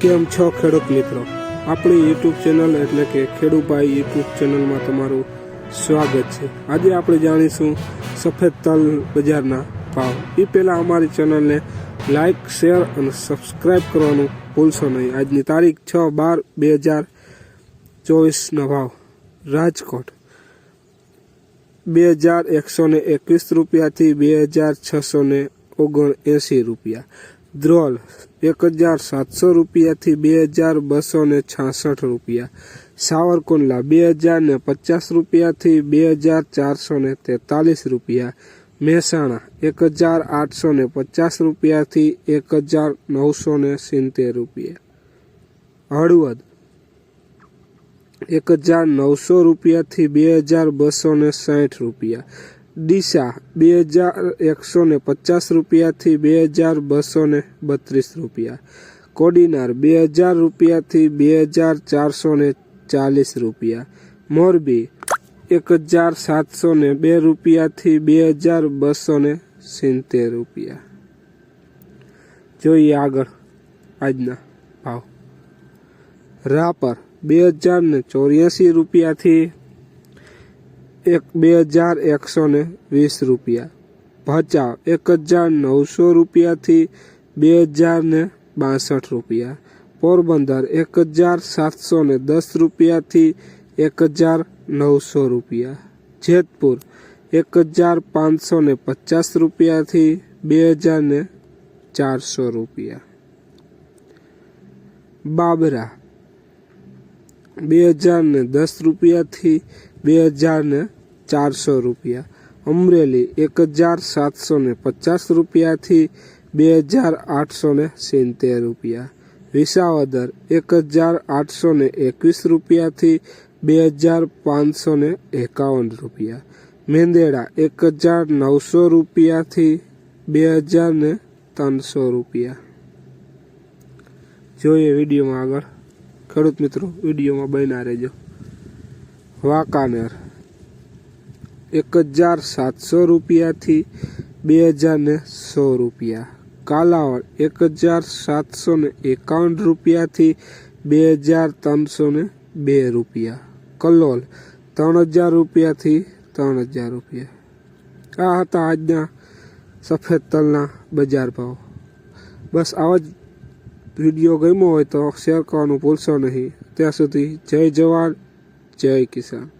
કેમ છો ખેડૂત મિત્રો? આપણી યુટ્યુબ ચેનલ એટલે કે ખેડૂભાઈ યુટ્યુબ ચેનલમાં તમારું સ્વાગત છે. આજે આપણે જાણીશું સફેદ તલ બજારના ભાવ. એ પહેલાં અમારી ચેનલને લાઇક શેર અને સબસ્ક્રાઈબ કરવાનું ભૂલશો નહીં. આજની તારીખ છ બાર બે હજાર ચોવીસના ભાવ. રાજકોટ. બે હજાર એકસો ને એકવીસ રૂપિયાથી બે હજાર છસો ને ઓગણ એંસી રૂપિયા. દ્રોલ, એક હજાર સાતસો રૂપિયાથી બે હજાર બસો ને છાસઠ રૂપિયા. સાવરકુંડલા, બે હજાર ને પચાસ રૂપિયાથી બે હજાર ચારસો ને તેતાલીસ રૂપિયા. મહેસાણા, એક હજાર આઠસો ને પચાસ રૂપિયાથી એક હજાર નવસો ને સિત્તેર રૂપિયા. હળવદ, એક હજાર નવસો રૂપિયાથી બે હજાર બસો ને સાઠ રૂપિયા. ડીસા બે હજાર એકસો ને પચાસ રૂપિયાથી બે હજાર બસો ને બત્રીસ રૂપિયા. કોડીનાર બે હજાર રૂપિયાથી બે હજાર ચારસો ને ચાલીસ રૂપિયા. મોરબી એક હજાર સાતસો ને બે રૂપિયાથી બે હજાર બસો ને સિત્તેર રૂપિયા. જોઈએ આગળ આજના ભાવ. રાપર બે હજાર ને ચોર્યાસી રૂપિયાથી એક બે હજાર એકસો ને વીસ રૂપિયા ભચાઉ એક હજાર નવસો રૂપિયાથી બે હજાર ને બાસઠ રૂપિયા પોરબંદર એક હજાર સાતસો ને દસ રૂપિયાથી એક હજાર નવસો રૂપિયા જેતપુર એક હજાર પાંચસો ને પચાસ રૂપિયાથી બે હજાર ને ચારસો રૂપિયા બાબરા બે હજાર ને દસ રૂપિયાથી બે હજાર ને ચારસો રૂપિયા. અમરેલી એક હજાર સાતસો ને પચાસ રૂપિયાથી બે હજાર આઠસો ને સિત્તેર રૂપિયા. વિસાવદર એક હજાર આઠસો ને એકવીસ રૂપિયાથી બે હજાર પાંચસો ને એકાવન રૂપિયા. મેંદેડા એક હજાર નવસો રૂપિયાથી બે હજાર ને ત્રણસો રૂપિયા. જોઈએ વિડીયોમાં આગળ. ખેડૂત મિત્રો, વિડીયોમાં બન્યા રહેજો. વાંકાનેર. એક હજાર સાતસો રૂપિયાથી બે હજાર ને સો રૂપિયા. કાલાવડ એક હજાર સાતસો ને એકાવન રૂપિયાથી બે હજાર ત્રણસો ને બે રૂપિયા. કલોલ ત્રણ હજાર રૂપિયાથી ત્રણ હજાર રૂપિયા. આ હતા આજના સફેદ તલના બજાર ભાવ. બસ આવા જ વીડિયો ગમ્યો હોય તો શેર કરવાનું ભૂલશો નહીં. ત્યાં સુધી જય જવાન, જય કિસાન.